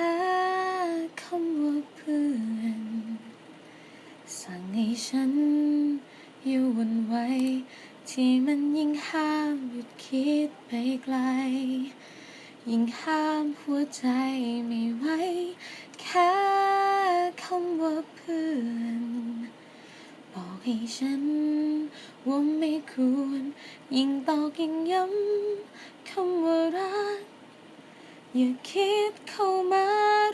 ค่คำว่าเพื่อนสั่งให้ฉันอยู่วันไหวที่มันยิ่งห้ามหยุดคิดไปไกล ยิ่งห้ามหัวใจไม่ไหวแค่คำว่าเพื่อนบอกให้ฉันว่าไม่ควรยิ่งตอกยิ่งย้ำคำว่ารัก อย่าคิดเข้ามา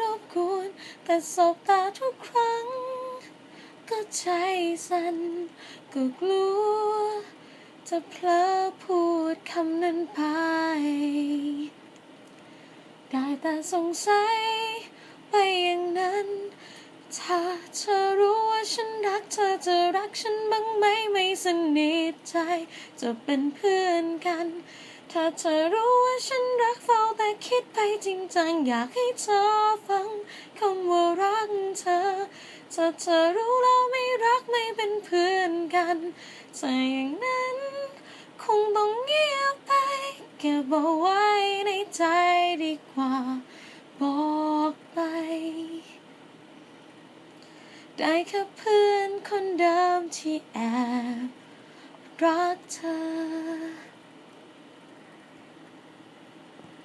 รบกวน แต่สบตาทุกครั้ง ก็ใจสั่นก็กลัว จะเพลอพูดคำนั้นไป ได้แต่สงสัยไปอย่างนั้น ถ้าเธอรู้ว่าฉันรักเธอจะรักฉันบ้างไหมไม่สนิทใจ จะเป็นเพื่อนกัน ถ้าเธอรู้ว่าฉันรักเฝ้าแต่คิดไปจริงจังอยากให้เธอฟังคำว่ารักเธอ ถ้าเธอรู้แล้วไม่รักไม่เป็นเพื่อนกันถ้าอย่างนั้น คงต้องเงียบไปเก็บเอาไว้ในใจดีกว่า ได้แค่เพื่อนคนเดิมที่แอบรักเธอ